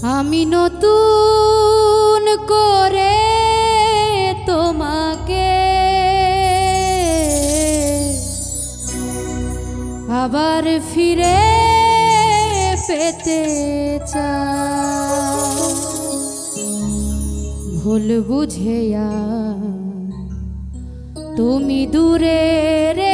আমি নতুন করে তোমাকে আবার ফিরে পেতে চা ভুল বুঝেয়া তুমি দূরে রে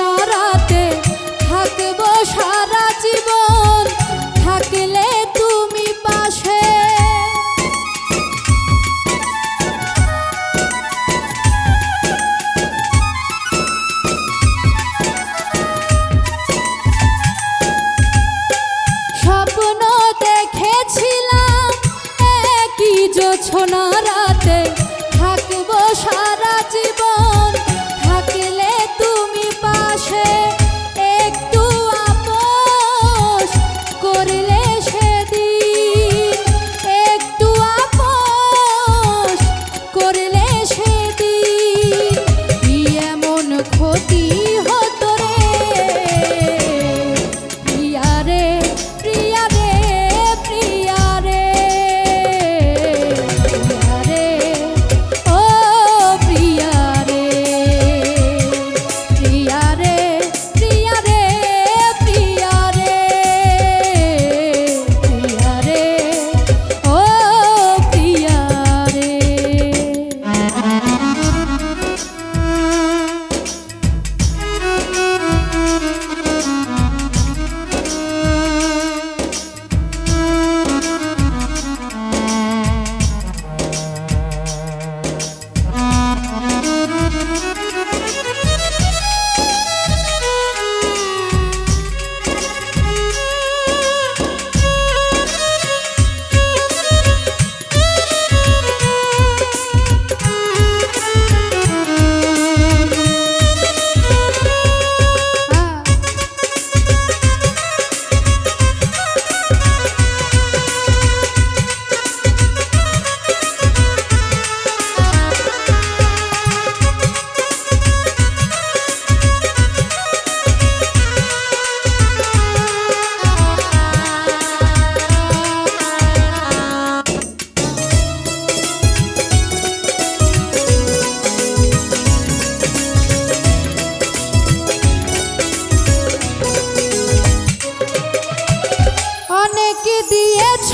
না রাতে থাকব সারা জীবন থাকলে তুমি পাশে। স্বপ্ন দেখেছিলাম একই জোছনা কি দিয়েছ